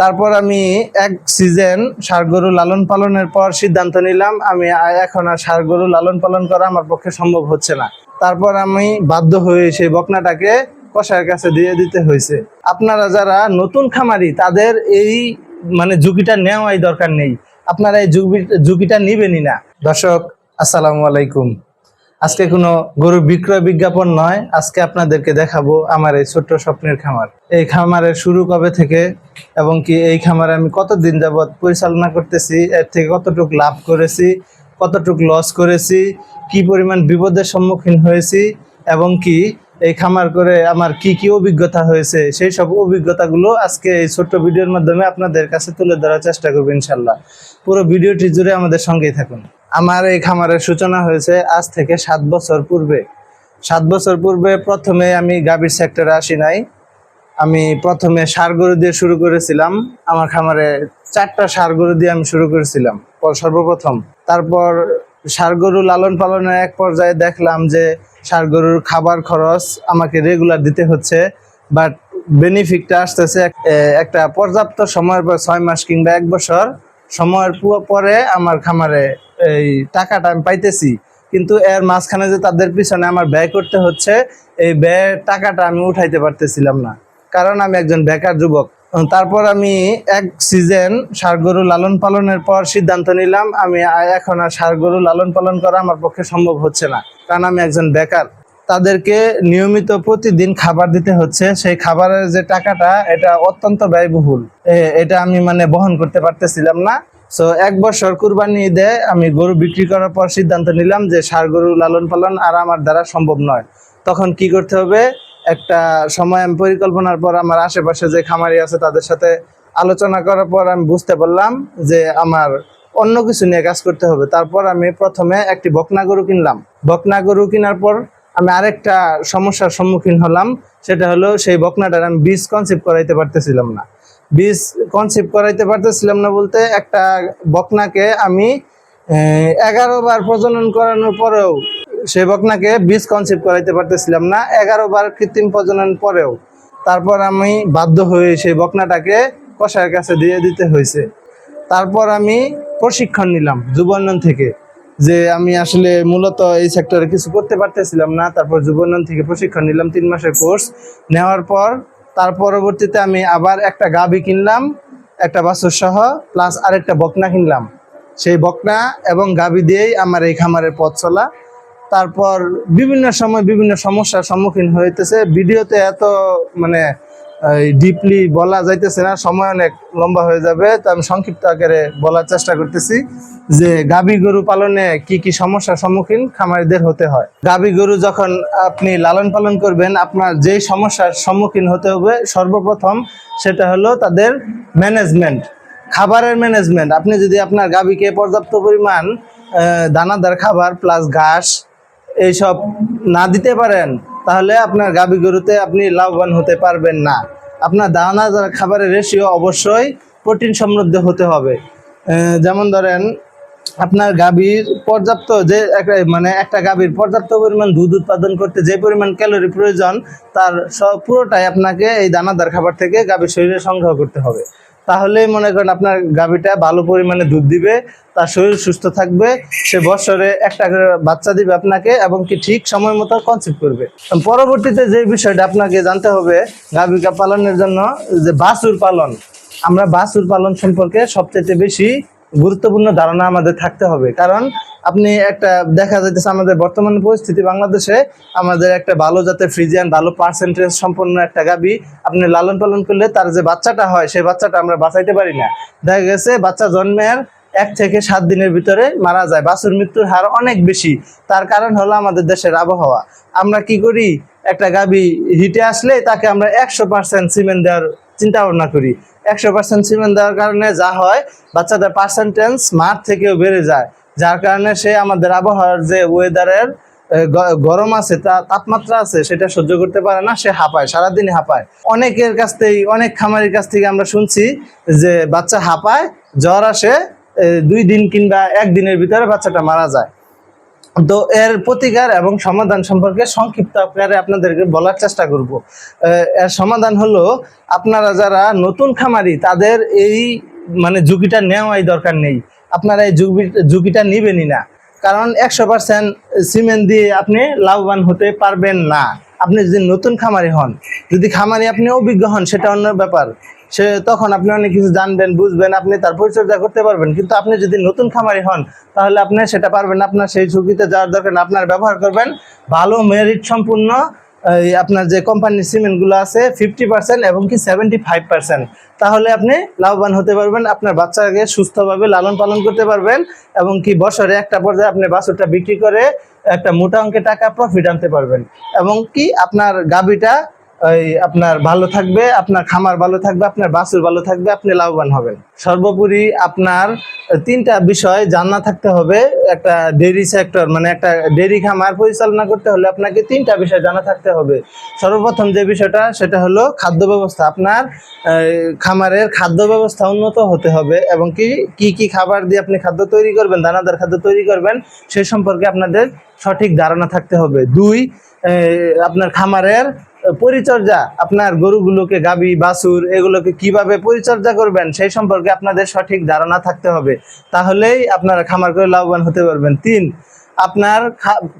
তারপর আমি এক সিজন গরু লালন পালনের পর সিদ্ধান্ত নিলাম, আমি এখন আর গরু লালন পালন করা আমার পক্ষে সম্ভব হচ্ছে না। তারপর আমি বাধ্য হয়ে সেই বকনাটাকে কষায়ের কাছে দিয়ে দিতে হয়েছে। আপনারা যারা নতুন খামারি, তাদের এই মানে ঝুঁকিটা নেওয়াই দরকার নেই। আপনারা এই ঝুঁকিটা নিবেনই না। দর্শক, আসসালামু আলাইকুম। আজকে কোনো গরু বিক্রয় বিজ্ঞাপন নয়, আজকে আপনাদেরকে দেখাবো আমার এই ছোট্ট স্বপ্নের খামার। এই খামারের শুরু কবে থেকে এবং কি এই খামারে আমি কতদিন যাবৎ পরিচালনা করতেছি, এর থেকে কতটুকু লাভ করেছি, কতটুকু লস করেছি, কি পরিমাণ বিপদের সম্মুখীন হয়েছি এবং কি এই খামার করে আমার কি কি অভিজ্ঞতা হয়েছে, সেই সব অভিজ্ঞতাগুলো আজকে এই ছোট্ট ভিডিওর মাধ্যমে আপনাদের কাছে তুলে ধরার চেষ্টা করব ইনশাল্লাহ। পুরো ভিডিওটি জুড়ে আমাদের সঙ্গেই থাকুন। আমার এই খামারের সূচনা হয়েছে আজ থেকে সাত বছর পূর্বে। সাত বছর পূর্বে প্রথমে আমি গাভীর সেক্টরে আসি নাই। আমি প্রথমে গরু দিয়ে শুরু করেছিলাম। আমার খামারে চারটা সার গরু দিয়ে আমি শুরু করেছিলাম সর্বপ্রথম। তারপর গরু লালন পালনের এক পর্যায়ে দেখলাম যে সার গরুর খাবার খরচ আমাকে রেগুলার দিতে হচ্ছে বাট বেনিফিটটা আসতেছে একটা পর্যাপ্ত সময়ের পর ছয় মাস কিংবা এক বছর সময়ের পরে আমার খামারে এই টাকাটা আমি পাইতেছি। কিন্তু এর মাঝখানে যে তাদের পিছনে আমার ব্যয় করতে হচ্ছে, এই ব্যয়ের টাকাটা আমি উঠাইতে পারতেছিলাম না। কারণ আমি একজন বেকার যুবক। তারপর আমি এক সিজন গরু লালন পালনের পর সিদ্ধান্ত নিলাম, আমি এখন আর গরু লালন পালন করা আমার পক্ষে সম্ভব হচ্ছে না। কারণ আমি একজন বেকার। তাদেরকে নিয়মিত প্রতিদিন খাবার দিতে হচ্ছে। সেই খাবারের যে টাকাটা, এটা অত্যন্ত ব্যয়বহুল। এটা আমি মানে বহন করতে পারতেছিলাম না। সো এক বছর কুরবানি ঈদে আমি গরু বিক্রি করার পর সিদ্ধান্ত নিলাম যে সার গরু লালন পালন আর আমার দ্বারা সম্ভব নয়। তখন কি করতে হবে? একটা সময় আমি পরিকল্পনার পর আমার আশেপাশে যে খামারি আছে তাদের সাথে আলোচনা করার পর আমি বুঝতে পারলাম যে আমার অন্য কিছু নিয়ে কাজ করতে হবে। তারপর আমি প্রথমে একটি বকনা গরু কিনলাম। বকনা গরু কেনার পর আমি আরেকটা সমস্যার সম্মুখীন হলাম। সেটা হলো সেই বকনাটার আমি বীজ কনসেপ্ট করাইতে পারতেছিলাম না। বীজ কনসেপ্ট করাইতে পারতেছিলাম না বলতে, একটা বকনাকে আমি এগারো বার প্রজনন করানোর পরেও সেই বকনাকে বীজ কনসেপ্ট করাইতে পারতেছিলাম না, এগারো বার কৃত্রিম প্রজনন পরেও। তারপর আমি বাধ্য হয়ে সেই বকনাটাকে কষায়ের কাছে দিয়ে দিতে হয়েছে। তারপর আমি প্রশিক্ষণ নিলাম যুবনন থেকে যে আমি আসলে মূলত এই সেক্টরে কিছু করতে পারতেছিলাম না। তারপর যুবনন থেকে প্রশিক্ষণ নিলাম, তিন মাসের কোর্স নেওয়ার পর তার পরবর্তীতে আমি আবার একটা গাবি কিনলাম, একটা বাছুর সহ প্লাস আরেকটা বকনা কিনলাম। সেই বকনা এবং গাবি দিয়েই আমার এই খামারের পথ চলা। তারপর বিভিন্ন সময় বিভিন্ন সমস্যার সম্মুখীন হইতেছে। ভিডিওতে এত মানে ডিপলি বলা যাইতেছে না, সময় অনেক লম্বা হয়ে যাবে, তো আমি সংক্ষিপ্ত আকারে বলার চেষ্টা করতেছি যে গাভী গরু পালনে কি কি সমস্যার সম্মুখীন খামারিদের হতে হয়। গাবি গরু যখন আপনি লালন পালন করবেন, আপনার যেই সমস্যার সম্মুখীন হতে হবে সর্বপ্রথম সেটা হলো তাদের ম্যানেজমেন্ট খাবারের ম্যানেজমেন্ট আপনি যদি আপনার গাভীকে পর্যাপ্ত পরিমাণ দানাদার খাবার প্লাস ঘাস এইসব না দিতে পারেন তাহলে আপনার গাবি গরুতে আপনি লাভবান হতে পারবেন না। আপনার দানাদার খাবারের রেশিও অবশ্যই প্রোটিন সমৃদ্ধ হতে হবে। যেমন ধরেন, আপনার গাভীর পর্যাপ্ত যে মানে একটা গাভীর পর্যাপ্ত পরিমাণ দুধ উৎপাদন করতে যে পরিমাণ ক্যালোরি প্রয়োজন, তার পুরোটাই আপনাকে এই দানাদার খাবার থেকে গাভীর শরীরে সংগ্রহ করতে হবে। তাহলেই মনে করেন আপনার গাভীটা ভালো পরিমাণে দুধ দিবে, তার শরীর সুস্থ থাকবে, সে বছরে একটা করে বাচ্চা দিবে আপনাকে এবং কি ঠিক সময় মতো কনসেপ্ট করবে। পরবর্তীতে যে বিষয়টা আপনাকে জানতে হবে গাভীকা পালনের জন্য যে বাছুর পালন, আমরা বাছুর পালন সম্পর্কে সবচেয়ে বেশি গুরুত্বপূর্ণ ধারণা আমাদের থাকতে হবে। কারণ আপনি একটা, দেখা যাইতেছে আমাদের বর্তমান পরিস্থিতি বাংলাদেশে আমাদের একটা ভালো জাতের ফ্রিজিয়ান, ভালো পার্সেন্টেজ সম্পন্ন একটা গাবি আপনি লালন পালন করলে তার যে বাচ্চাটা হয়, সেই বাচ্চাটা আমরা বাঁচাইতে পারি না। দেখা গেছে বাচ্চা জন্মের এক থেকে সাত দিনের ভিতরে মারা যায়, বাছুর মৃত্যুর হার অনেক বেশি। তার কারণ হলো আমাদের দেশের আবহাওয়া। আমরা কি করি? একটা গাবি হিটে আসলে তাকে আমরা একশো পার্সেন্ট সিমেন্ট দেওয়ার চিন্তা ভাবনা করি। একশো পার্সেন্ট সিমেন্ট দেওয়ার কারণে যা হয়, বাচ্চাদের পার্সেন্টেজ মাঠ থেকেও বেড়ে যায়। যার কারণে সে আমাদের আবহাওয়ার যে ওয়েদারের গরম আছে তা তাপমাত্রা আছে, সেটা সহ্য করতে পারে না, সে হাঁপায় সারাদিন হাঁপায়। অনেকের কাছ থেকে অনেক খামারির কাছ থেকে আমরা শুনছি যে বাচ্চা হাঁপায়, জ্বর আসে দুই দিন কিংবা একদিনের ভিতরে বাচ্চাটা মারা যায়। তো এর প্রতিকার এবং সমাধান সম্পর্কে সংক্ষিপ্ত আকারে আপনাদেরকে বলার চেষ্টা করব। এর সমাধান হলো, আপনারা যারা নতুন খামারি, তাদের এই মানে ঝুঁকিটা নেওয়াই দরকার নেই। আপনারা এই ঝুঁকিটা নিবেনই না। কারণ একশো পার্সেন্ট সিমেন্ট দিয়ে আপনি লাভবান হতে পারবেন না। আপনি যদি নতুন খামারি হন, যদি খামারি আপনি অভিজ্ঞ হন, সেটা অন্য ব্যাপার। সে তখন আপনি অনেক কিছু জানবেন, বুঝবেন, আপনি তার পরিচর্যা করতে পারবেন। কিন্তু আপনি যদি নতুন খামারি হন, তাহলে আপনি সেটা পারবেন আপনার সেই ঝুঁকিতে যাওয়ার দরকার আপনার ব্যবহার করবেন ভালো মেরিট সম্পূর্ণ আপনার যে কোম্পানির সিমেন্টগুলো আছে ফিফটি পার্সেন্ট এবং কি সেভেন্টি ফাইভ পার্সেন্ট তাহলে আপনি লাভবান হতে পারবেন, আপনার বাচ্চাকে সুস্থভাবে লালন পালন করতে পারবেন এবং কি বছরে একটা পর্যায়ে আপনি বাছুরটা বিক্রি করে একটা মোটা অঙ্কের টাকা প্রফিট আনতে পারবেন। এবং কি আপনার গাবিটা ওই আপনার ভালো থাকবে, আপনার খামার ভালো থাকবে, আপনার বাসুর ভালো থাকবে, আপনি লাভবান হবেন। সর্বোপরি আপনার তিনটা বিষয় জানা থাকতে হবে, একটা ডেইরি সেক্টর মানে একটা ডেইরি খামার পরিচালনা করতে হলে আপনাকে তিনটা বিষয় জানা থাকতে হবে। সর্বপ্রথম যে বিষয়টা, সেটা হলো খাদ্য ব্যবস্থা। আপনার খামারের খাদ্য ব্যবস্থা উন্নত হতে হবে এবং কি কি কি খাবার দিয়ে আপনি খাদ্য তৈরি করবেন, দানাদার খাদ্য তৈরি করবেন, সে সম্পর্কে আপনাদের সঠিক ধারণা থাকতে হবে। দুই আপনার খামারের পরিচর্যা আপনার গরুগুলোকে গাবি, বাছুর এগুলোকে কীভাবে পরিচর্যা করবেন সেই সম্পর্কে আপনাদের সঠিক ধারণা থাকতে হবে। তাহলেই আপনারা খামার করে লাভবান হতে পারবেন। তিন, আপনার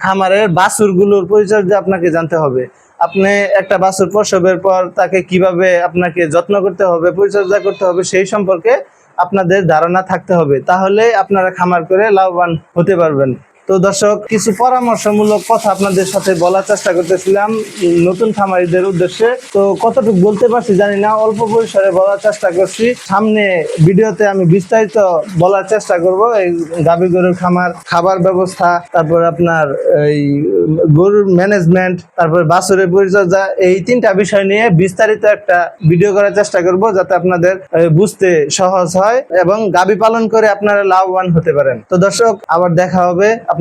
খামারের বাছুরগুলোর পরিচর্যা আপনাকে জানতে হবে। আপনি একটা বাছুর প্রসবের পর তাকে কীভাবে আপনাকে যত্ন করতে হবে, পরিচর্যা করতে হবে সেই সম্পর্কে আপনাদের ধারণা থাকতে হবে। তাহলে আপনারা খামার করে লাভবান হতে পারবেন। তো দর্শক, কিছু পরামর্শমূলক কথা আপনাদের সাথে বলার চেষ্টা করতেছিলাম নতুন খামারিদের উদ্দেশ্যে। তো কতটুকু বলতে পারছি জানি না, অল্প পরিসরে বলার চেষ্টা করছি। সামনে ভিডিওতে আমি বিস্তারিত বলার চেষ্টা করব। এই গাভী গরুর খামার, খাবার ব্যবস্থা, তারপর আপনার এই গরুর ম্যানেজমেন্ট তারপর বাছুরের পরিচর্যা, এই তিনটা বিষয় নিয়ে বিস্তারিত একটা ভিডিও করার চেষ্টা করব যাতে আপনাদের বুঝতে সহজ হয় এবং গাভী পালন করে আপনারা লাভবান হতে পারেন। তো দর্শক, আবার দেখা হবে।